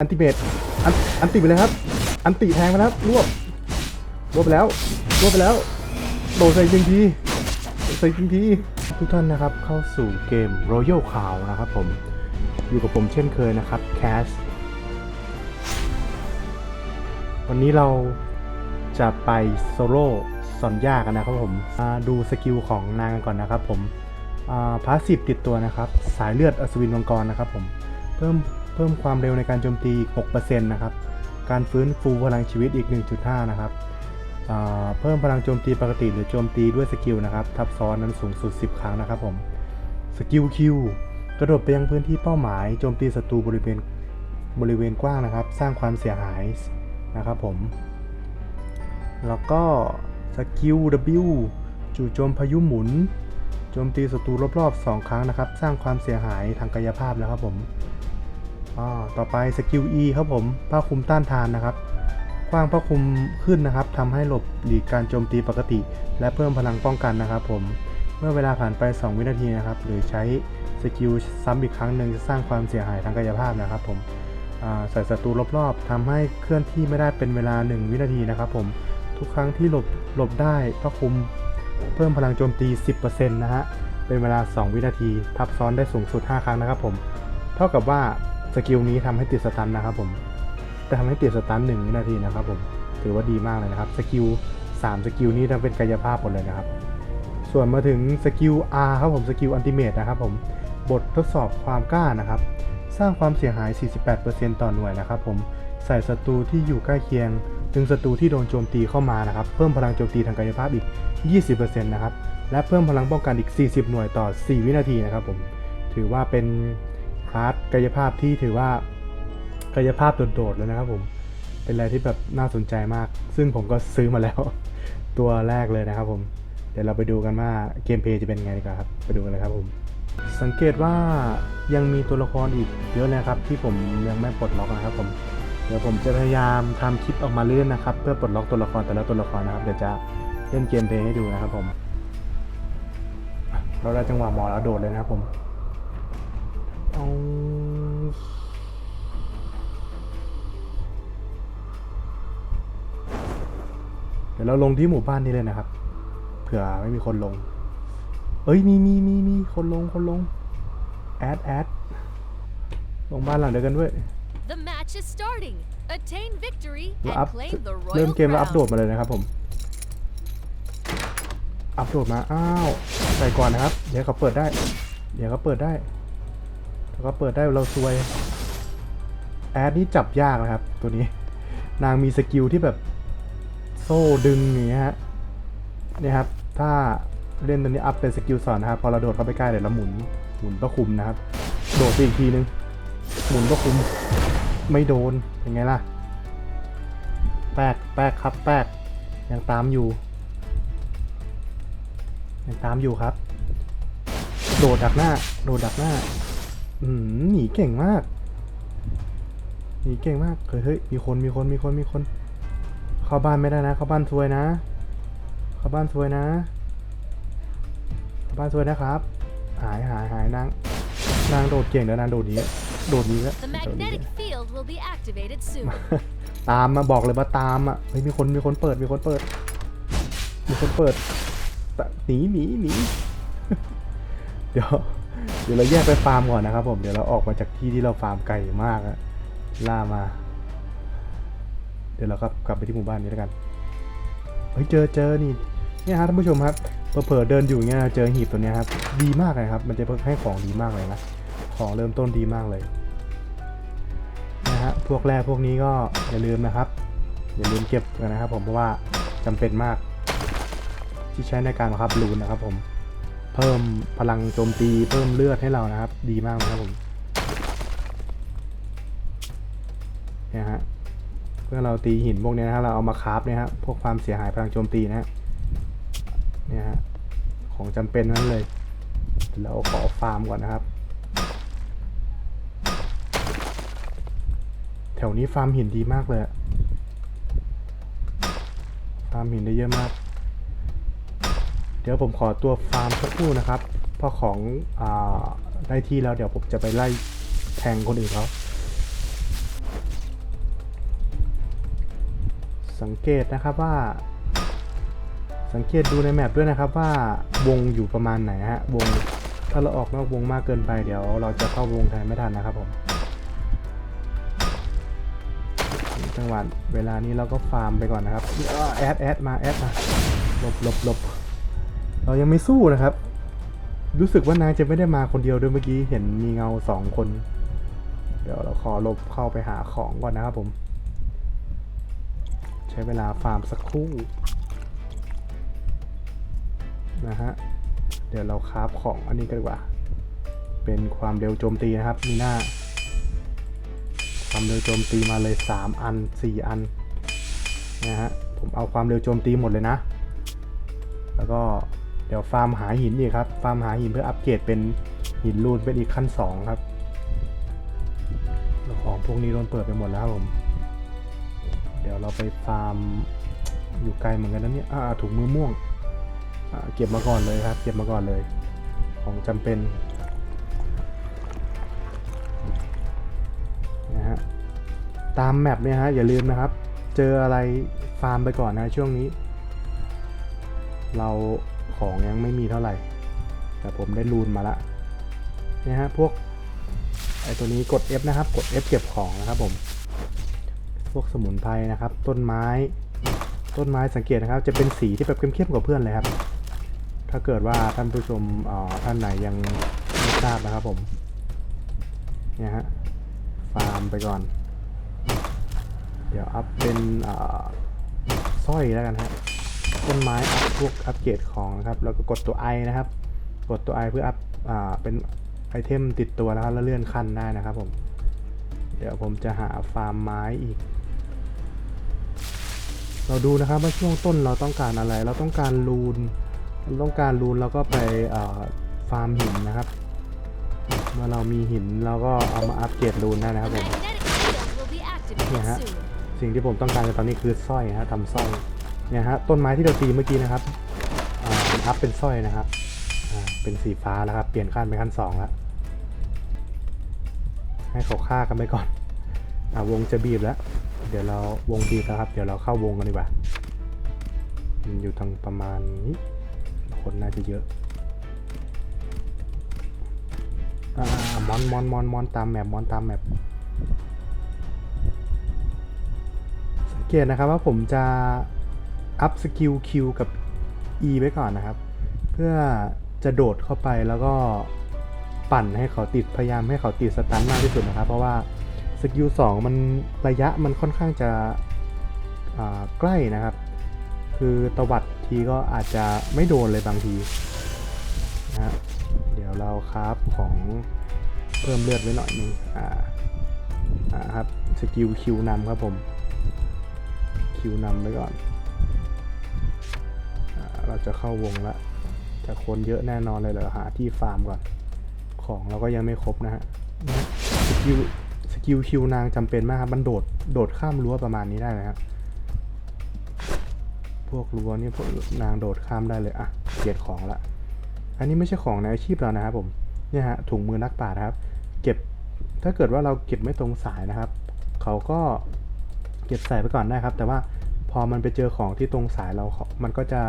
อันติเบตอันอันติไปเลยครับ อันติแทงไปแล้วรวบรวบไปแล้วรวบไปแล้ว โดดใส่จริงทีใส่จริงทีทุกท่านนะครับเข้าสู่เกม Royal c o w นะครับผม อยู่กับผมเช่นเคยนะครับ Cash วันนี้เราจะไปโซโล่ซอนยากันนะครับผมมาดูสกิลของนางกันก่อนนะครับผมพาสซีฟติดตัวนะครับ สายเลือดอสวินมังกรนะครับผม เพิ่ม พิ่มความเร็วในการโจมตีอีก 6%นะครับ การฟื้นฟูพลังชีวิตอีก 1.5 นะครับ เพิ่มพลังโจมตีปกติหรือโจมตีด้วยสกิลนะครับ ทับซ้อนนั้นสูงสุด 10 ครั้งนะครับผม สกิลคิวกระโดดไปยังพื้นที่เป้าหมายโจมตีศัตรูบริเวณบริเวณกว้างนะครับ สร้างความเสียหายนะครับผม แล้วก็สกิล W จู่โจมพายุหมุน โจมตีศัตรูรอบๆ 2 ครั้งนะครับ สร้างความเสียหายทางกายภาพนะครับผม ต่อไปสกิล E ครับผมผ้าคลุมต้านทานนะครับกว้างผ้าคลุมขึ้นนะครับทำให้หลบหลีกการโจมตีปกติ และเพิ่มพลังป้องกันนะครับผมเมื่อเวลาผ่านไป 2 วินาทีนะครับ หรือใช้สกิลซ้ำอีกครั้งหนึ่งจะสร้างความเสียหายทางกายภาพนะครับผมใส่ศัตรูรอบๆทำให้เคลื่อนที่ไม่ได้เป็นเวลา 1 วินาทีนะครับผมทุกครั้งที่หลบหลบได้ผ้าคลุมเพิ่มพลังโจมตี 10%นะฮะเป็นเวลา 2 วินาที ทับซ้อนได้สูงสุด 5 ครั้งนะครับผม เท่ากับว่า สกิลนี้ทำให้ติดสตันนะครับผมจะทำให้ติดสตัน1วินาทีนะครับผมถือว่าดีมากเลยนะครับสกิล3สกิลนี้ทำเป็นกายภาพหมดเลยนะครับ ส่วนมาถึงสกิล R ครับผมสกิลอันติเมตนะครับผมบททดสอบความกล้านะครับ สร้างความเสียหาย 48%ต่อหน่วยนะครับผมใส่ศัตรูที่อยู่ใกล้เคียง ถึงศัตรูที่โดนโจมตีเข้ามานะครับ เพิ่มพลังโจมตีทางกายภาพอีก 20%นะครับและเพิ่มพลังป้องกันอีก 40 หน่วยต่อ 4 วินาทีนะครับผมถือว่าเป็น คลาสกายภาพที่ถือว่ากายภาพโดดๆเลยนะครับผม เป็นอะไรที่แบบน่าสนใจมาก ซึ่งผมก็ซื้อมาแล้ว ตัวแรกเลยนะครับผม เดี๋ยวเราไปดูกันว่าเกมเพย์จะเป็นไงดีกว่าครับ ไปดูกันเลยครับผม สังเกตว่ายังมีตัวละครอีกเยอะเลยครับ ที่ผมยังไม่ปลดล็อกนะครับผม เดี๋ยวผมจะพยายามทำคลิปออกมาเรื่อยนะครับ เพื่อปลดล็อกตัวละครแต่ละตัวละครนะครับ เดี๋ยวจะเล่นเกมเพย์ให้ดูนะครับผม เราได้จังหวะหมอแล้วโดดเลยนะครับผม เอาเดี๋ยวเราลงที่หมู่บ้านนี้เลยนะครับ เผื่อไม่มีคนลง เอ้ยมีมีมีมีคนลงคนลง แอดแอดลงบ้านหลังเดียวกันด้วย The match is starting. Attain victory เรา and อัพ claim the เริ่ม royal เกมแล้วอัพโดด crown. มาเลยนะครับผม อัพโดดมา อ้าว ใส่ก่อนนะครับ เดี๋ยวเขาเปิดได้ เดี๋ยวเขาเปิดได้ ถ้าเขาเปิดได้เราซวย แอดนี่จับยากนะครับ ตัวนี้ นางมีสกิลที่แบบโซ่ดึงอย่างเงี้ยฮะนี่ครับ ถ้าเล่นตัวนี้อัพเป็นสกิลสอนนะครับพอเราโดดเข้าไปใกล้เดี๋ยวเราหมุนหมุนประคุมนะครับ โดดไปอีกทีนึง หมุนประคุมไม่โดนเป็นไงล่ะ แป๊กแป๊กครับ แป๊กยังตามอยู่ยังตามอยู่ครับ โดดดักหน้า โดดดักหน้า อืมหนีเก่งมาก หนีเก่งมาก เฮ้ยเฮ้ยมีคนมีคนมีคนมีคน เข้าบ้านไม่ได้นะ เข้าบ้านซวยนะ เข้าบ้านซวยนะ เข้าบ้านซวยนะครับ หายหายหายนางนางโดดเก่งแล้วนางโดดหนี้โดดหนี้แล้ว The โดดหนี magnetic field will be activated soon. ตามมาบอกเลยว่าตามอะเฮ้ยมีคนมีคนเปิดมีคนเปิด มีคนเปิดตะหนีหนีหนีเดี๋ยวเดี๋ยวเราแยกไปฟาร์มก่อนนะครับ ผมเดี๋ยวเราออกมาจากที่ที่เราฟาร์มไก่มากอะล่ามา เดี๋ยวเราก็กลับไปที่หมู่บ้านนี้แล้วกันเฮ้ยเจอเจอนี่เนี่ยฮะท่านผู้ชมครับเผลอเดินอยู่อย่างเงี้ยเจอหีบตัวเนี้ยครับดีมากเลยครับ มันจะให้ของดีมากเลยนะของเริ่มต้นดีมากเลยนะฮะพวกแร่พวกนี้ก็อย่าลืมนะครับ อย่าลืมเก็บกันนะครับ ผมเพราะว่าจำเป็นมาก ที่ใช้ในการบังคับรูนนะครับผม เพิ่มพลังโจมตีเพิ่มเลือดให้เรานะครับ ดีมากนะครับผมเนี่ยฮะเพื่อเราตีหินพวกนี้นะฮะเราเอามาคราฟเนี่ยฮะพวกความเสียหายพลังโจมตีนะฮะเนี่ยฮะของจำเป็นนั้นเลยเราขอฟาร์มก่อนนะครับ แถวนี้ฟาร์มหินดีมากเลยฟาร์มหินได้เยอะมาก ดี๋ยวผมขอตัวฟาร์มสักครู่นะครับเพราะของอได้ที่แล้วเดี๋ยวผมจะไปไล่แทงคนอื่นเขาสังเกตนะครับว่า สังเกตดูในแมปด้วยนะครับว่าวงอยู่ประมาณไหนฮะวงถ้าเราออกนอกวงมากเกินไปเดี๋ยว เราจะเข้าวงแทนไม่ทันนะครับผมจังหวะเวลานี้เราก็ฟาร์มไปก่อนนะครับแอดแอดมาแอดมาหลบหลบหลบ เรายังไม่สู้นะครับ รู้สึกว่านางจะไม่ได้มาคนเดียวด้วยเมื่อกี้เห็นมีเงาสองคน เดี๋ยวเราขอหลบเข้าไปหาของก่อนนะครับผม ใช้เวลาฟาร์มสักครู่นะฮะ เดี๋ยวเราคราฟของอันนี้กันดีกว่า เป็นความเร็วโจมตีนะครับมีหน้า ความเร็วโจมตีมาเลย 3 อัน 4 อันนะฮะ ผมเอาความเร็วโจมตีหมดเลยนะ แล้วก็ เดี๋ยวฟาร์มหาหินอีกครับ ฟาร์มหาหินเพื่ออัปเกรดเป็นหินรูนเป็นอีกขั้น 2 ครับ ของพวกนี้โดนเปิดไปหมดแล้วครับผม เดี๋ยวเราไปฟาร์มอยู่ไกลเหมือนกันนะเนี่ยอ่าถุงมือม่วง เก็บมาก่อนเลยครับ เก็บมาก่อนเลย ของจำเป็นนะฮะ ตามแมปเนี่ยฮะอย่าลืมนะครับ เจออะไรฟาร์มไปก่อนนะช่วงนี้ เรา ของยังไม่มีเท่าไหร่ แต่ผมได้รูนมาละเนี่ยฮะพวกไอตัวนี้กด F นะครับ กด F เก็บของนะครับผม พวกสมุนไพรนะครับ ต้นไม้ ต้นไม้สังเกตนะครับ จะเป็นสีที่แบบเข้มๆกว่าเพื่อนเลยครับ ถ้าเกิดว่าท่านผู้ชมอ่อท่านไหนยังไม่ทราบนะครับผมเนี่ยฮะฟาร์มไปก่อน เดี๋ยวอัพเป็นอ่าสร้อยแล้วกันฮะ ต้นไม้อัพพวกอัปเกรดของนะครับแล้วก็กดตัว I นะครับ กดตัว I เพื่ออัพอ่าเป็นไอเทมติดตัวนะครับแล้วเลื่อนขั้นได้นะครับผม เดี๋ยวผมจะหาฟาร์มไม้อีก เราดูนะครับว่าช่วงต้นเราต้องการอะไร เราต้องการรูนเราต้องการรูนเราก็ไปอ่าฟาร์มหินนะครับเมื่อเรามีหินเราก็เอามาอัปเกรดรูนได้นะครับผม Magnetic field will be activated Yeah. soon. สิ่งที่ผมต้องการในตอนนี้คือสร้อยฮะทำสร้อย เนี่ยฮะต้นไม้ที่เราตีเมื่อกี้นะครับอ่ามันอัพเป็นสร้อยนะครับเป็นสีฟ้าแล้วครับ เปลี่ยนขั้นเป็นขั้นสองแล้ว ให้เขาฆ่ากันไปก่อนอวงจะบีบแล้ว เดี๋ยวเราวงบีบแล้วครับ เดี๋ยวเราเข้าวงกันดีกว่ามันอยู่ทางประมาณนี้คนน่าจะเยอะอ่ามอนมอนมอนมอนตามแมปมอนตามแมปสังเกตนะครับว่าผมจะ อัพสกิล Q กับ E ไว้ก่อนนะครับ เพื่อจะโดดเข้าไปแล้วก็ปั่นให้เขาติดพยายามให้เขาติดสตันมากที่สุดนะครับ เพราะว่าสกิล2มันระยะมันค่อนข้างจะใกล้นะครับ คือตวัดทีก็อาจจะไม่โดนเลยบางทีนะเดี๋ยวเราคราฟของเพิ่มเลือดไว้หน่อยนึงอ่าอ่าครับสกิลคิวนำครับผมคิวนำไว้ก่อน เราจะเข้าวงละแต่คนเยอะแน่นอนเลยเดี๋ยวหาที่ฟาร์มก่อน ของเราก็ยังไม่ครบนะฮะนะสกิลสกิลคิวนางจำเป็นมากครับมันโดดโดดข้ามรั้วประมาณนี้ได้นะครับพวกรั้วนี่พวกนางโดดข้ามได้เลยอะเกียรของละ อันนี้ไม่ใช่ของในอาชีพเรานะครับผมเนี่ยฮะถุงมือนักป่านะครับ เก็บถ้าเกิดว่าเราเก็บไม่ตรงสายนะครับ เขาก็เก็บใส่ไปก่อนได้ครับ แต่ว่าพอมันไปเจอของที่ตรงสายเรา มันก็จะ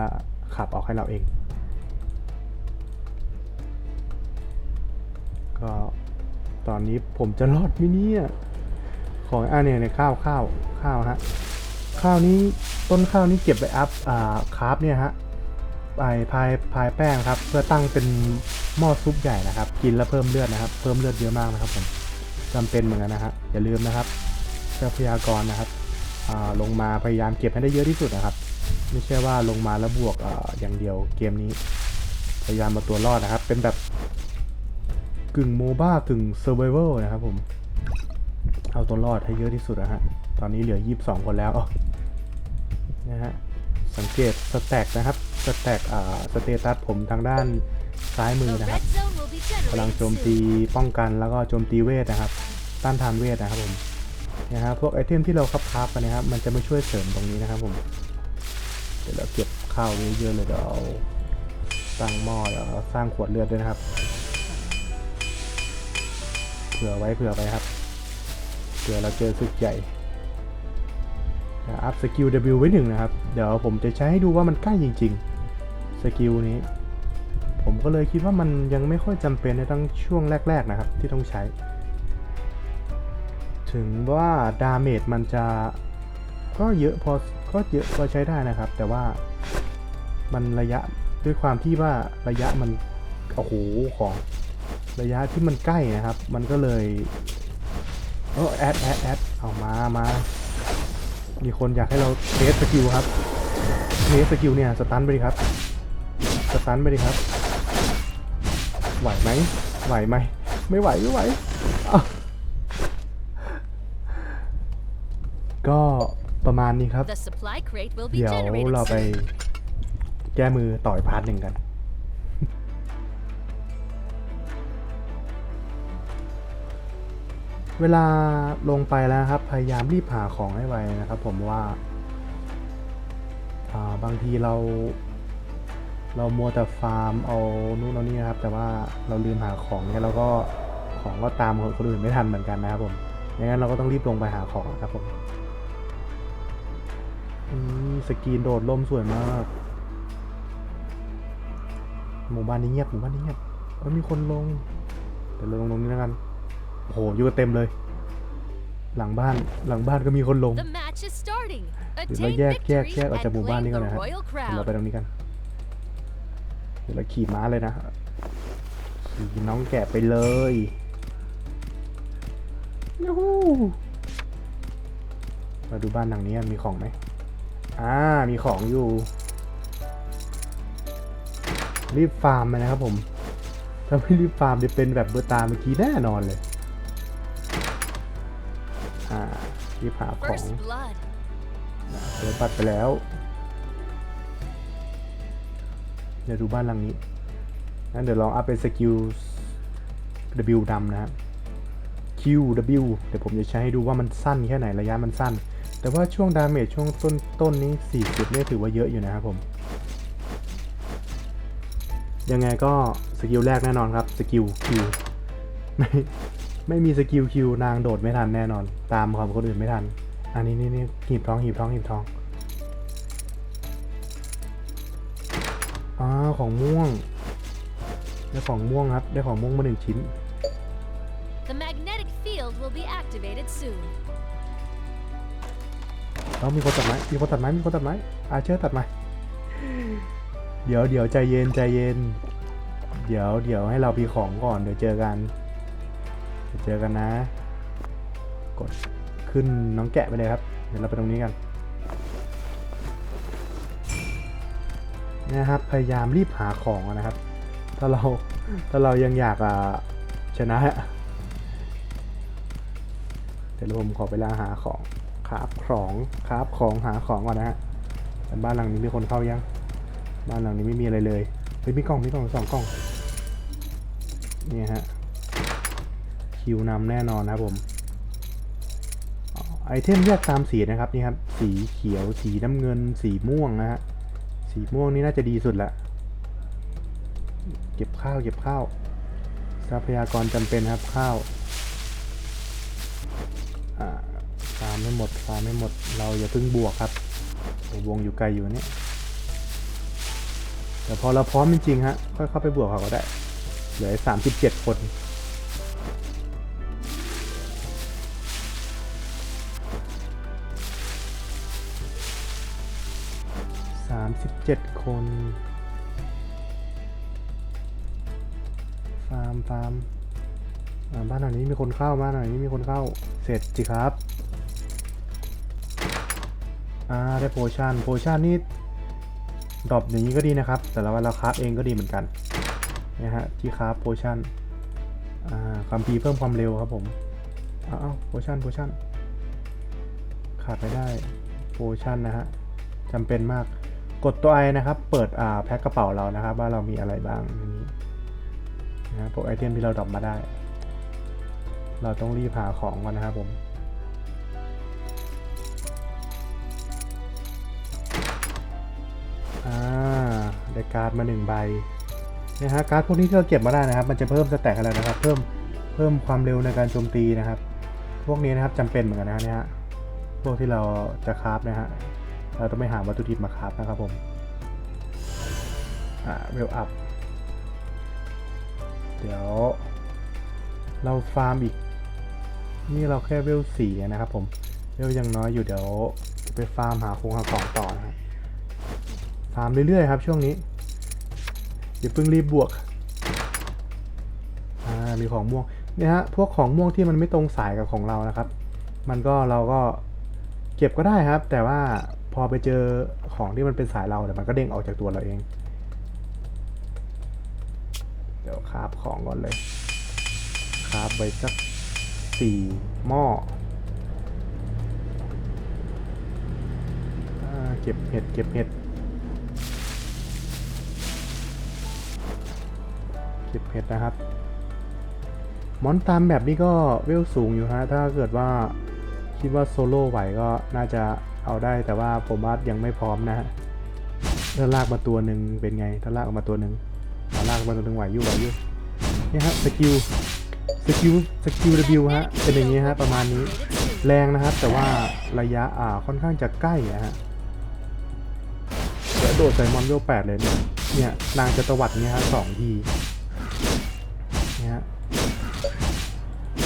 ขับออกให้เราเอง ก็ตอนนี้ผมจะรอดไหมเนี่ยของอ่าเนี่ยในข้าวข้าวข้าวฮะข้าวนี้ต้นข้าวนี้เก็บไปอัพอ่าคราฟเนี่ยฮะไปพายพายแป้งครับ เพื่อตั้งเป็นหม้อซุปใหญ่นะครับ กินแล้วเพิ่มเลือดนะครับ เพิ่มเลือดเยอะมากนะครับผมจำเป็นเหมือนกันนะฮะอย่าลืมนะครับทรัพยากรนะครับอ่าลงมาพยายามเก็บให้ได้เยอะที่สุดนะครับ ไม่ใช่ว่าลงมาแล้วบวกออย่างเดียวเกมนี้ พยายามมาตัวรอดนะครับ เป็นแบบกึ่งโมบ้ากึ่งเซอร์ไ a เวลนะครับผม เอาตัวรอดให้เยอะที่สุดนะฮะ ตอนนี้เหลือ 22 คนแล้วนะฮะ สังเกตสแต็กนะครับ สแต็กอ่า สเตตัสผมทางด้านซ้ายมือนะครับ red zone will be พลังโจมตีป้องกันแล้วก็โจมตีเวทนะครับ ต้านทานเวทนะครับผมนะฮะพวกไอเทมที่เราคับคับกันนะครับ มันจะมาช่วยเสริมตรงนี้นะครับผม ดี๋ยวเราเก็บข้าวไว้เยอะเลยเดี๋ยวเอาตั้งหม้อเดี๋ยวสร้างขวดเลือดด้วยนะครับ เผื่อไว้เผื่อไว้ครับเผื่อเราเจอศึกใหญ่อัพสกิล W ไว้หนึ่งนะครับ เดี๋ยวผมจะใช้ให้ดูว่ามันใกล้จริงๆ สกิลนี้ ผมก็เลยคิดว่ามันยังไม่ค่อยจำเป็นในตั้งช่วงแรก ๆนะครับที่ต้องใช้ ถึงว่าดาเมจมันจะ ก็เยอะพอก็เยอะพอใช้ได้นะครับ แต่ว่ามันระยะด้วยความที่ว่าระยะมันโอ้โหของระยะที่มันใกล้นะครับ มันก็เลยเออแอดแอดแอดเอามามามีคนอยากให้เราเทสสกิลครับเทสสกิลเนี่ยสตันไปดิครับสตันไปดิครับ ไหวไหมไหวไหมไม่ไหวไม่ไหวก็ ประมาณนี้ครับ The supply crate will be เดี๋ยว generated เราไป soon. แก้มือต่อยพาร์ทหนึ่งกัน เวลาลงไปแล้วครับ พยายามรีบหาของให้ไวนะครับผมว่าอ่าบางทีเรา เรามัวแต่ฟาร์มเอานู่นเอานี่นะครับ แต่ว่าเราลืมหาของเนี่ยเราก็ของก็ตามคนอื่นไม่ทันเหมือนกันนะครับผมดังนั้นเราก็ต้องรีบลงไปหาของนะครับผมอืม สกรีนโดดล่มสวยมาก หมู่บ้านนี้เงียบหมู่บ้านนี้เงียบเอ้ยมีคนลงเดี๋ยวเราลงตรงนี้แล้วกันโอ้โหอยู่กันเต็มเลย หลังบ้านหลังบ้านก็มีคนลง The match is starting. เดี๋ยวเรา Attain แยกแยก victory แยกออกจาก and หมู่บ้าน claim นี้ก่อน the นะฮะ royal เดี๋ยวเรา crown. ไปตรงนี้กันเดี๋ยวเราขี่ม้าเลยนะขี่น้องแกะไปเลยยูฮูมาดูบ้านหลังนี้กันมีของไหม อ่า มีของอยู่ รีบฟาร์มไปนะครับผม ถ้าไม่รีบฟาร์มจะเป็นแบบเบอร์ตาเมื่อกี้แน่นอนเลย อ่ารีบหาของเดี๋ยวปัดไปแล้ว เดี๋ยวดูบ้านหลังนี้งั้นเดี๋ยวลองอัพเป็นสกิล W ดำนะครับ Q W เดี๋ยวผมจะใช้ให้ดูว่ามันสั้นแค่ไหนระยะมันสั้น แต่ว่าช่วงดาเมจช่วงต้นต้นนี้ 40เนี่ยถือว่าเยอะอยู่นะครับผม ยังไงก็สกิลแรกแน่นอนครับสกิล Q ไม่ไม่มีสกิล Q นางโดดไม่ทันแน่นอน ตามความคนอื่นไม่ทัน อันนี้นี่นี่หีบท้องหีบท้องหีบท้องอ่าของม่วงได้ของม่วงครับได้ของม่วงมาหนึ่งชิ้น The magnetic field will be activated soon. แล้วมีคนตัดไม้ มีคนตัดไม้ มีคนตัดไม้ อาเชอร์ตัดไม้ เดี๋ยวเดี๋ยวใจเย็นใจเย็น เดี๋ยวเดี๋ยวให้เราพีของก่อน เดี๋ยวเจอกัน เดี๋ยวเจอกันนะ กดขึ้นน้องแกะไปเลยครับ เดี๋ยวเราไปตรงนี้กันนะครับ พยายามรีบหาของนะครับ ถ้าเราถ้าเรายังอยากชนะเดี๋ยวผมขอเวลาหาของ คราบของคราบของหาของก่อนนะฮะแต่บ้านหลังนี้มีคนเข้ายัง บ้านหลังนี้ไม่มีอะไรเลยเฮ้ยมีกล่องมีกล่องสองกล่องเนี่ยฮะคิวนำแน่นอนนะครับผมไอเทมแยกตามสีนะครับนี่ครับสีเขียวสีน้ำเงิน สีม่วงนะฮะสีม่วงนี่น่าจะดีสุดละเก็บข้าวเก็บข้าว ทรัพยากรจำเป็นครับข้าวามไม่หมดฟาร์มไม่หมด เราอย่าเพิ่งบวกครับโอ้วงอยู่ไกลอยู่เนี่ยแต่พอเราพร้อมจริงๆฮะค่อยเข้าไปบวกเขาก็ได้ เหลือสามสิบเจ็ดคนสามสิบเจ็ดคนฟาร์มฟาร์มบ้านหลังนี้มีคนเข้าบ้านหลังนี้มีคนเข้าเสร็จสิครับ อ่าได้โพชั่นโพชั่นนี่ดรอปอย่างนี้ก็ดีนะครับ แต่ละวันเราคราฟเองก็ดีเหมือนกันนะฮะที่คราฟโพชั่นอ่าคัมภีเพิ่มความเร็วครับผมอ้าวโพชั่นโพชั่นขาดไม่ได้โพชั่นนะฮะจำเป็นมากกดตัวไอนะครับ เปิดอ่าแพ็คกระเป๋าเรานะครับ ว่าเรามีอะไรบ้างนี้นะฮะพวกไอเทมที่เราดรอปมาได้ เราต้องรีบหาของก่อนนะครับผม อ่าได้การ์ดมาหนึ่งใบนะฮะการ์ดพวกนี้ที่เราเก็บมาได้นะครับ มันจะเพิ่มสแต็กอะไรนะครับ เพิ่มเพิ่มความเร็วในการโจมตีนะครับ พวกนี้นะครับจำเป็นเหมือนกันนะฮะเนี่ยฮะพวกที่เราจะคราฟนะฮะเราต้องไปหาวัตถุดิบมาคราฟนะครับผมอ่าเวลอัพเดี๋ยว เราฟาร์มอีก นี่เราแค่เวลสี่นะครับผมเวลยังน้อยอยู่เดี๋ยวไปฟาร์มหาคงหาของต่อนะฮะ ฟาร์มเรื่อยๆครับช่วงนี้อย่าเพิ่งรีบบวกอ่ามีของม่วงเนี่ยฮะพวกของม่วงที่มันไม่ตรงสายกับของเรานะครับ มันก็เราก็เก็บก็ได้ครับ แต่ว่าพอไปเจอของที่มันเป็นสายเราเดี๋ยวมันก็เด้งออกจากตัวเราเอง เดี๋ยวคาบของก่อนเลยคาบไปสักสี่หม้ออ่าเก็บเห็ดเก็บเห็ด เก็บเห็ดนะครับ มอนตามแบบนี้ก็เวลสูงอยู่ฮะ ถ้าเกิดว่าคิดว่าโซโล่ไหวก็น่าจะเอาได้แต่ว่าผมว่ายังไม่พร้อมนะฮะถ้าลากมาตัวหนึ่งเป็นไง ถ้าลากออกมาตัวหนึ่งถ้าลากมาตัวหนึ่งไหวอยุ่ไหวอยุ่เนี่ยฮะสกิลสกิลสกิล W ฮะเป็นอย่างนี้ฮะประมาณนี้แรงนะครับ แต่ว่าระยะอ่าค่อนข้างจะใกล้อะฮะเดี๋ยวโดดใส่มอนเวลแปดเลยเนี่ยเนี่ยนางจะตวัดเนี่ยฮะสองที นี่ยฮะ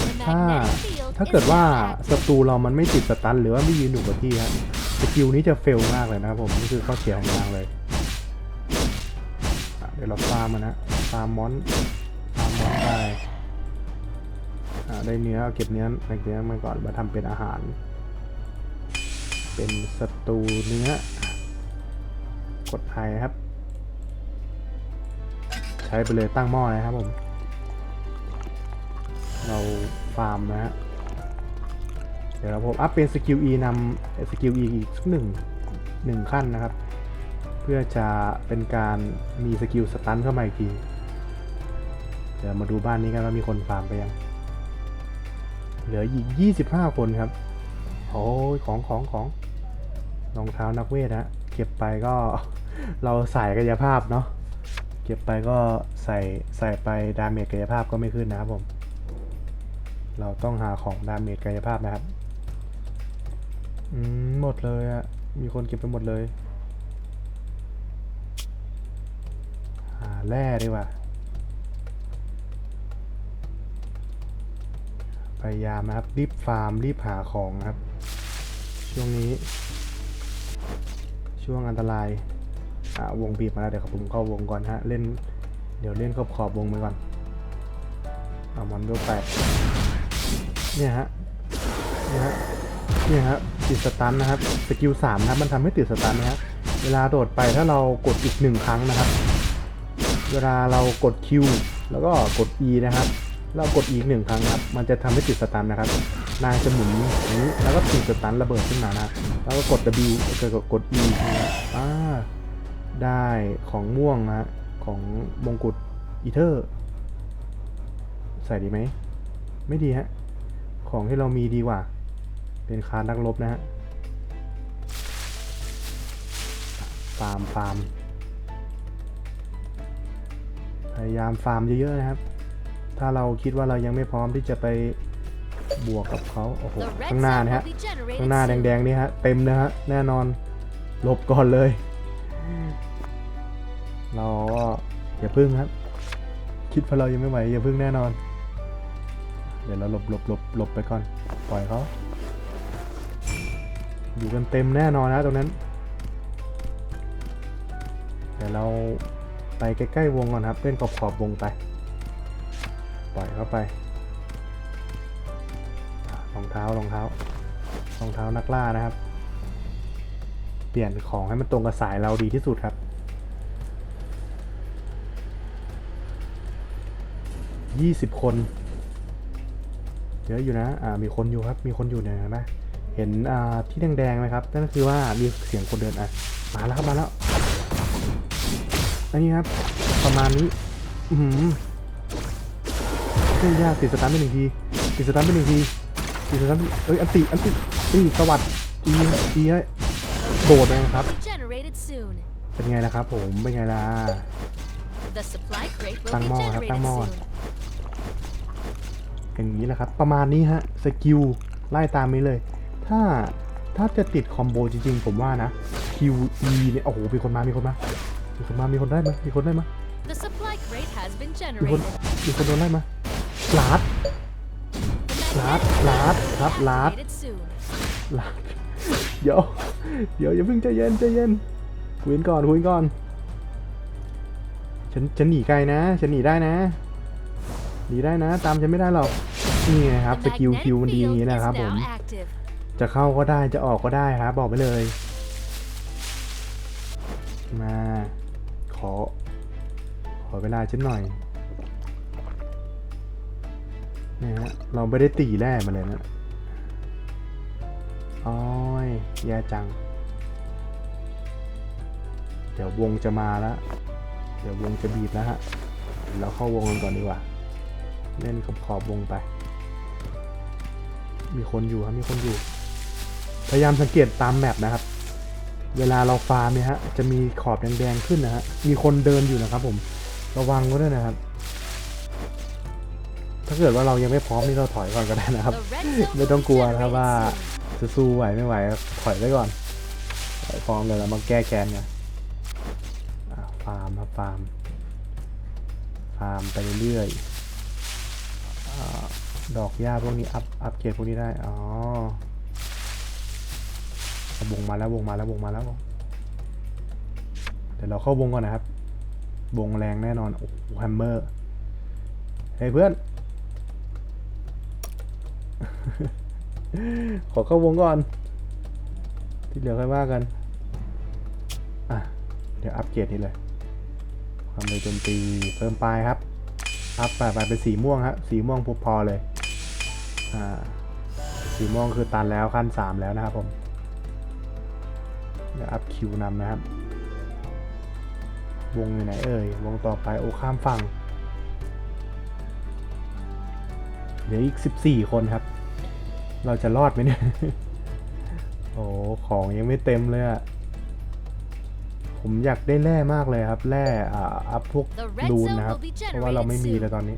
The ถ้า magnetic field ถ้า is เกิดว่า now ศัตรูเรามันไม่ติดสตันหรือว่าไม่ยืนอยู่กับที่ฮะสกิลนี้จะเฟลมากเลยนะครับผมนี่คือข้อเสียของนางเลยอะเดี๋ยวเราฟาร์มมันนะฟาร์มมอนฟาร์มมอนได้อะได้เนื้อเอาเก็บเนื้อเนื้อมาก่อนมาทำเป็นอาหาร เป็นศัตรูเนื้อกดไทยครับ ใช้ไปเลยตั้งหม้อเลยครับผม เราฟาร์มนะฮะ เดี๋ยวเราผมอัพเป็นสกิล E นำสกิล E อีกสักหนึ่งหนึ่งขั้นนะครับ เพื่อจะเป็นการมีสกิลสตันเข้ามาอีกที เดี๋ยวมาดูบ้านนี้กันว่ามีคนฟาร์มไปยัง เหลืออีก 25 คนครับ โอ้ยของของของรองเท้านักเวทฮะ เก็บไปก็เราใส่กายภาพเนาะ เก็บไปก็ใส่ใส่ไปดาเมจกายภาพก็ไม่ขึ้นนะครับผม เราต้องหาของดาเมจกายภาพนะครับ อืม หมดเลยอะมีคนเก็บไปหมดเลย หาแร่ดีกว่า พยายามนะครับ รีบฟาร์ม รีบหาของนะครับ ช่วงนี้ ช่วงอันตราย อ่าวงบีบมาแล้ว เดี๋ยวผมเข้าวงก่อนฮะ เล่น เดี๋ยวเล่นขอบขอบวงไปก่อน เอามอนโดแปด เนี่ยฮะเนี่ยฮะเนี่ยครับติดสตันนะครับสกิลสามนะครับมันทำให้ติดสตันนะครับเวลาโดดไปถ้าเรากดอีกหนึ่งครั้งนะครับ เวลาเรากด Q แล้วก็กด E นะครับเรากด E อีกหนึ่งครั้งครับ มันจะทำให้ติดสตันนะครับ นางจะหมุนอย่างนี้ แล้วก็ติดสตันระเบิดขึ้นมานะครับแล้วก็กด W กดกด E นะอ่าได้ของม่วงนะฮะของมงกุฎอีเทอร์ ใส่ดีไหม ไม่ดีฮะ ของที่เรามีดีกว่า เป็นคาร์นักรบนะฮะฟาร์มฟาร์มพยายามฟาร์มเยอะๆนะครับ ถ้าเราคิดว่าเรายังไม่พร้อมที่จะไปบวกกับเขาโอ้โห The red ข้างหน้า zone นะฮะ will be generated ข้างหน้า soon. แดงๆนี่ฮะเต็มนะฮะแน่นอนหลบก่อนเลย เราก็อย่าพึ่งครับ คิดว่าเรายังไม่ไหวอย่าพึ่งแน่นอน เดี๋ยวเราหลบหลบหลบหลบไปก่อน ปล่อยเขาอยู่กันเต็มแน่นอนนะตรงนั้น เดี๋ยวเราไปใกล้ๆวงก่อนครับเล่นขอบขอบๆวงไป ปล่อยเข้าไป รองเท้ารองเท้ารองเท้านักล่านะครับ เปลี่ยนของให้มันตรงกับสายเราดีที่สุดครับยี่สิบคน เยอะอยู่นะ อ่า มีคนอยู่ครับ มีคนอยู่เนี่ยเห็นไหมเห็น อ่า ที่แดงๆไหมครับ นั่นก็คือว่ามีเสียงคนเดิน อะ มาแล้วครับ มาแล้ว อันนี้ครับ ประมาณนี้ อือหือเฮ้ยยากติดสตาร์ทไปหนึ่งที ติดสตาร์ทไปหนึ่งที ติดสตาร์ทไปเอ้ย อันติ อันติเอ้ยสวัสดีอีให้โดดเลยนะครับ Generated soon. เป็นไงล่ะครับ ผม เป็นไงล่ะ The supply crate will ตั้ง be หม้อครับ generated ตั้งหม้อ soon. อย่างนี้แหละครับ ประมาณนี้ฮะสกิลไล่ตามนี้เลย ถ้าถ้าจะติดคอมโบจริงๆ ผมว่านะ QE เนี่ยโอ้โหมีคนมา มีคนมา มีคนมา มีคนได้ไหมมีคนได้ไหม The supply crate has been มีคน generated. มีคนโดนไล่มาลาด The Lad, magnetic lad, field will be lad, lad. activated soon. ลาดเดี๋ยว เดี๋ยวอย่าเพิ่งใจเย็นใจเย็นคุยกันก่อนคุยกันก่อน ฉันฉันหนีไกลนะ ฉันหนีได้นะ หนีได้นะ ตามฉันไม่ได้หรอกนี่ไงครับส The กิล magnetic คิวมันดีอย่าง field นี้ is นะครับผม now active. จะเข้าก็ได้จะออกก็ได้ครับบอกไปเลย มา ขอ ขอเวลาฉันหน่อยนี่ฮะเราไม่ได้ตีแร่มาเลยนะโอ้ยแย่จัง เดี๋ยววงจะมาแล้ว เดี๋ยววงจะบีบแล้วฮะ เราเข้าวงกันก่อนดีกว่า เล่นขอบขอบวงไป มีคนอยู่ครับมีคนอยู่ พยายามสังเกตตามแมปนะครับ เวลาเราฟาร์มเนี่ยฮะจะมีขอบแดงๆขึ้นนะฮะมีคนเดินอยู่นะครับ ผมระวังไว้ด้วยนะครับ ถ้าเกิดว่าเรายังไม่พร้อมนี่เราถอยก่อนก็ได้นะครับไม่ต้องกลัวนะครับว่าจะสู้ไหวไม่ไหวถอยไว้ก่อนถอยพร้อมเลยแล้วมาแก้แค้นกันอะฟาร์มครับฟาร์มฟาร์มไปเรื่อยๆ ดอกหญ้าพวกนี้อัพอัพเกรดพวกนี้ได้ อ๋อวงมาแล้ววงมาแล้ววงมาแล้วเดี๋ยวเราเข้าวงก่อนนะครับ วงแรงแน่นอน โอ้โหแฮมเมอร์ เฮ้ยเพื่อน ขอเข้าวงก่อน ที่เหลือค่อยว่ากัน อะ เดี๋ยวอัปเกรดนี่เลยความเร็วโจมตีเพิ่มปลายครับ อัพไปไปเป็นสีม่วงฮะสีม่วงพอพอเลยอ่าสีม่วงคือตันแล้วขั้นสามแล้วนะครับผมเดี๋ยวอัพคิวนำนะครับ วงอยู่ไหนเอ่ยวงต่อไปโอ้ข้ามฝั่งเหลืออีก 14 คนครับ เราจะรอดไหมเนี่ย โอ้ของยังไม่เต็มเลยอะ ผมอยากได้แร่มากเลยครับแร่อ่าอัพพวก The red รูน zone นะครับ will be เพราะว่าเราไม่มี generated เลย soon. ตอนนี้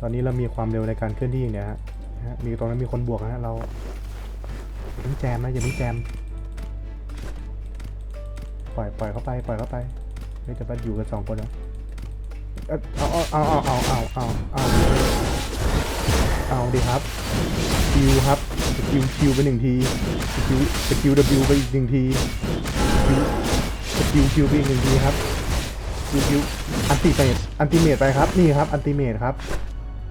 ตอนนี้เรามีความเร็วในการเคลื่อนที่อย่างเนี้ยฮะนะฮะมีตรงนั้นมีคนบวกนะฮะเราอย่าเพิ่งแจมนะอย่าเพิ่งแจม ปล่อยปล่อยเข้าไปปล่อยเข้าไปไม่จะมาอยู่กันสองคนนะเอ้ยเอาเอาเอาเอาเอาเอาเอาเอาเอาดีครับคิวครับสกิลคิวไปหนึ่งทีสกิลสกิล W ไปอีกหนึ่งทีส กิลคิวไปอีกหนึ่งทีครับสกิลคิวอันติเมตอันติเมตไปครับนี่ครับอันติเมตครับ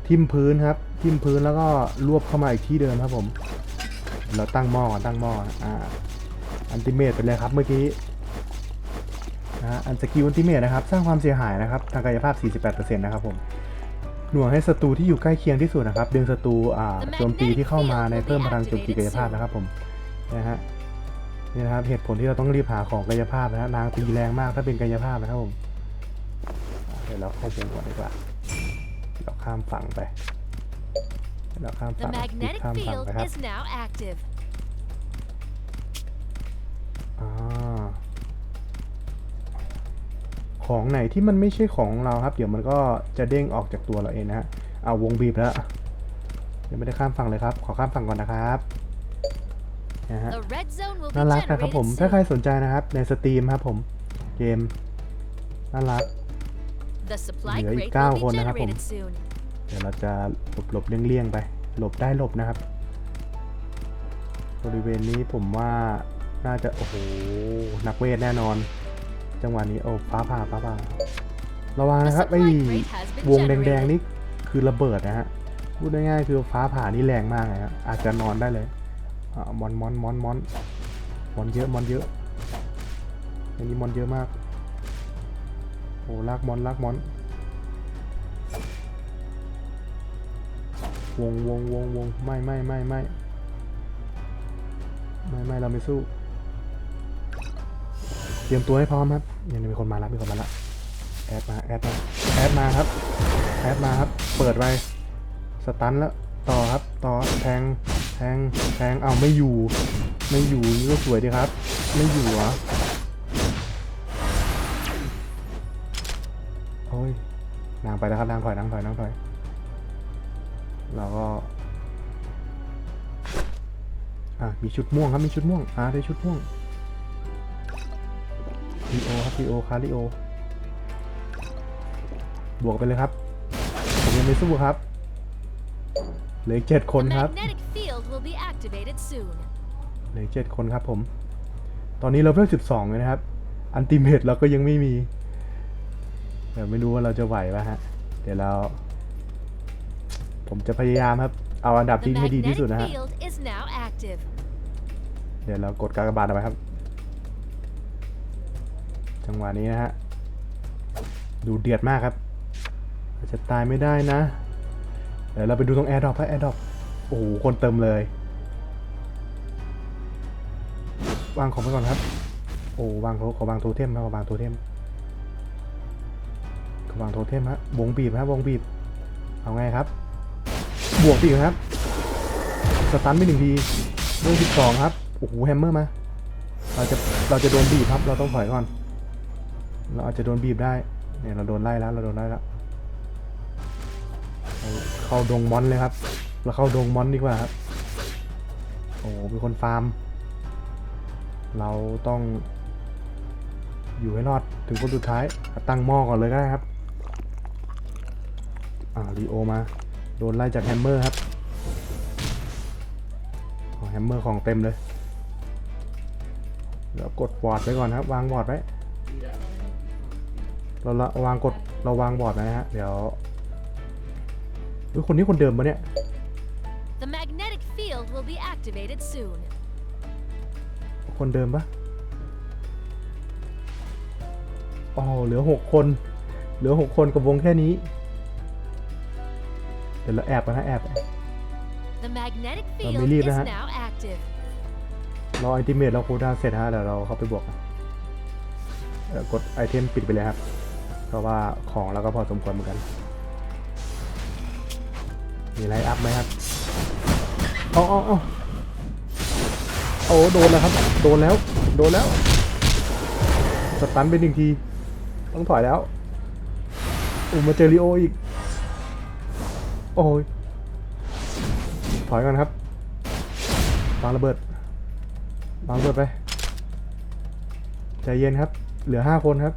ทิมพื้นครับ ทิมพื้นแล้วก็รวบเข้ามาอีกที่เดิมครับผม เราตั้งหม้อตั้งหม้ออ่าอันติเมตไปเลยครับเมื่อกี้นะฮะอันสกิลอันติเมตนะครับสร้างความเสียหายนะครับทางกายภาพ 48%นะครับผมหน่วงให้ศัตรูที่อยู่ใกล้เคียงที่สุดนะครับดึงศัตรูอ่าโจมตีที่เข้ามาในเพิ่มพลังโจมตีกายภาพนะครับผมนะฮะ นี่นะครับเหตุผลที่เราต้องรีบหาของกายภาพนะฮะนางตีแรงมากถ้าเป็นกายภาพนะครับผมอ่าเดี๋ยวเราเข้าวงก่อนดีกว่าเราข้ามฝั่งไปเราข้าม The ฝั่ง magnetic ข้ามฝั่ง field ไปครับ is now active. อ่าของไหนที่มันไม่ใช่ของเราครับ เดี๋ยวมันก็จะเด้งออกจากตัวเราเองนะฮะเอาวงบีบแล้วยังไม่ได้ข้ามฝั่งเลยครับ ขอข้ามฝั่งก่อนนะครับ นะฮะ The red zone will be น่ารักนะครับผม generated ถ้าใคร soon. สนใจนะครับในสตรีมครับผมเกมน่ารัก The supply เหลืออีก crate เก้า will คน be นะครับผม generated soon. เดี๋ยวเราจะหลบหลบๆเลี่ยงๆไป หลบได้หลบนะครับ บริเวณนี้ผมว่าน่าจะโอ้โหนักเวทแน่นอน จังหวะนี้โอ้ฟ้าผ่าฟ้าผ่าระวัง The นะครับไอ้ supply crate has been วงแดง generated. ๆนี่คือระเบิดนะฮะพูดง่ายๆคือฟ้าผ่านี่แรงมากเลยฮะอาจจะนอนได้เลย อ่ามอนมอนมอนมอนมอนเยอะมอนเยอะอันนี้มอนเยอะมากโอ้ลากมอนลากมอนวงวงวงวงไม่ไม่ไม่ไม่ไม่ไม่เราไม่สู้ เตรียมตัวให้พร้อมครับยังมีคนมาแล้วมีคนมาแล้วแอดมาแอดมาแอดมาครับแอดมาครับ เปิดไปสตันแล้วต่อครับ ต่อแทง แทงแทงเอาไม่อยู่ ไม่อยู่นี่ก็สวยดีครับ ไม่อยู่เหรอโอ้ยนางไปแล้วครับนางถอยนางถอยนางถอยเราก็อะมีชุดม่วงครับมีชุดม่วงอ่าได้ชุดม่วงลีโอครับลีโอคาริโอบวกไปเลยครับผมยังไม่สู้ครับเหลือเจ็ดคนครับ will be activated soon. เหลืออกเจ็ดคนครับผม ตอนนี้เราเพิ่งสิบสองเลยนะครับ อันติเมตเราก็ยังไม่มี เดี๋ยวไม่รู้ว่าเราจะไหวป่ะฮะ เดี๋ยวเรา ผมจะพยายามครับ เอาอันดับ The ที่ให้ดีที่สุดนะ magnetic ฮะ field is now active. เดี๋ยวเรากดกากบาทเอาไว้ครับ จังหวะนี้นะฮะ ดูเดือดมากครับอาจจะตายไม่ได้นะ เดี๋ยวเราไปดูตรงแอร์ดรอปครับแอร์ดรอปโอ้โห คนเติมเลย วางของไปก่อนครับ โอ้วางขอวางโทเทมครับขอวางโทเทมขอวางโทเทมฮะวงบีบครับวงบีบ เอาไงครับ บวกปีกครับ สตันไปหนึ่งทีเรื่องสิบสองครับ โอ้โห แฮมเมอร์มา เราจะ เราจะโดนบีบครับ เราต้องถอยก่อน เราอาจจะโดนบีบได้ เนี่ยเราโดนไล่แล้ว เราโดนไล่แล้วเราเข้าดงมอนเลยครับ เราเข้าดงมอนดีกว่าครับ โอ้โหเป็นคนฟาร์ม เราต้อง อยู่ให้รอดถึงคนสุดท้าย ตั้งหม้อก่อนเลยก็ได้ครับ อ่ารีโอมา โดนไล่จากแฮมเมอร์ครับของแฮมเมอร์ของเต็มเลย เดี๋ยวกดบอร์ดไว้ก่อนครับ วางบอร์ดไว้ เราละวางกดเราวางบอร์ดนะฮะ เดี๋ยวเฮ้ยคนนี้คนเดิมปะเนี่ย will be activated soon. คนเดิมปะอ๋อเหลือหกคน เหลือหกคนกับวงแค่นี้ เดี๋ยวเราแอบกันนะแอบ The magnetic Ờ, field mới liệt is ra hả? now active. รอไอติเมทเราคูลดาวน์เสร็จฮะเดี๋ยวเราเข้าไปบวกกันเดี๋ยวกดไอเทมปิดไปเลยครับ เพราะว่าของเราก็พอสมควรเหมือนกัน มีไลน์อัพไหมครับ เอ๋อาเอ๋อโอ้โดนแล้วครับ โดนแล้ว โดนแล้ว สตันไปหนึ่งที ต้องถอยแล้วอ้มาเจอริโออีก โอ้ย ถอยก่อนครับวางระเบิดวางระเบิดไป ใจเย็นครับ เหลือห้าคนครับ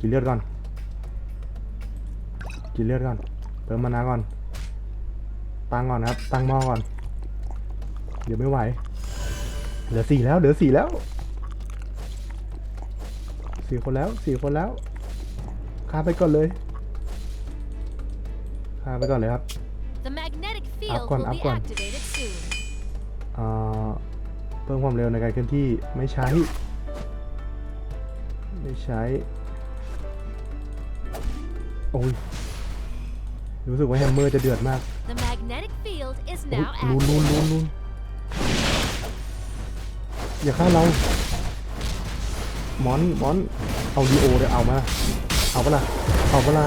กินเลือดก่อน กินเลือดก่อน เติมมานาก่อน ตั้งก่อนครับ ตั้งหม้อก่อน เดี๋ยวไม่ไหว เหลือสี่แล้ว เหลือสี่แล้ว สี่คนแล้ว สี่คนแล้วฆ่าไปก่อนเลยฆ่าไปก่อนเลยครับ The magnetic field con, will áp be con. activated soon. เอ่อเพิ่มความเร็วในการเคลื่อนที่ไม่ใช้ ไม่ใช้ โอ้ย รู้สึกว่าแฮมเมอร์จะเดือดมาก The magnetic field is โอ้ย now ลูนลูน active. ลูนลูนอย่าฆ่าเรามอนมอนเอาดีโอเดี๋ยวเอามาเอาปะล่ะเอาปะล่ะ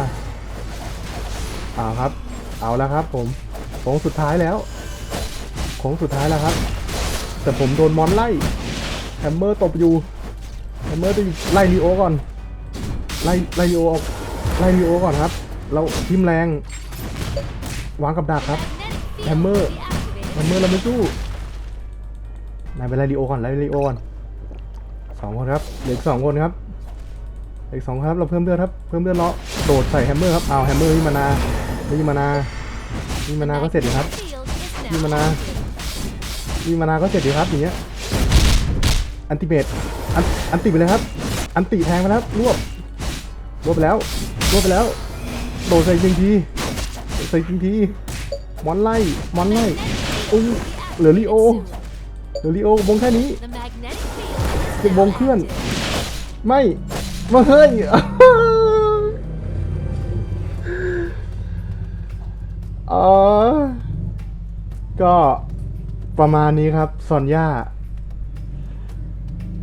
เอาครับ เอาแล้วครับ ผมโค้งสุดท้ายแล้วโค้งสุดท้ายแล้วครับ แต่ผมโดนมอนไล่แฮมเมอร์ตบอยู่แฮมเมอร์จะไล่ลีโอก่อนไล่ไล่ลีโอออกไล่ลีโอก่อนครับ เราทิมแรง วางกับดักครับ Magnetic field Hammer. will be activated. แฮมเมอร์เราไม่สู้นายไปไล่ลีโอก่อนไล่ลีโอก่อนสองคนครับเหลืออีกสองคนครับเหลืออีกสองครับเราเพิ่มเลือดครับเพิ่มเลือดเลาะโดดใส่แฮมเมอร์ครับเอาแฮมเมอร์นี่มานานี่มานานี่มานาก็เสร็จอยู่ครับ Field is Đi mà now nào. active. นี่มานาก็เสร็จอยู่ครับอย่างเงี้ยอันติเมตอันติไปเลยครับอันติแทงไปแล้วรวบรวบไปแล้วรวบไปแล้วโดดใส่จริงที ใส่จริงทีมอนไล่มอนไล่อุ้ยเหลือลีโอเหลือลีโอวงแค่นี้จะวงเคลื่อน ไม่มาเฮ้ยอ๋อก็ประมาณนี้ครับซอนย่า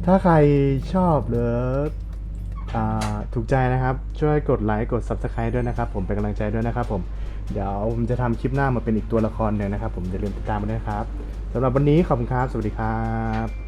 ถ้าใครชอบหรืออ่าถูกใจนะครับ ช่วยกดไลค์กด Subscribe ด้วยนะครับ ผมเป็นกำลังใจด้วยนะครับผม เดี๋ยวผมจะทำคลิปหน้ามาเป็นอีกตัวละครหนึ่งนะครับ ผมอย่าลืมติดตามมาด้วยนะครับสำหรับวันนี้ขอบคุณครับ สวัสดีครับ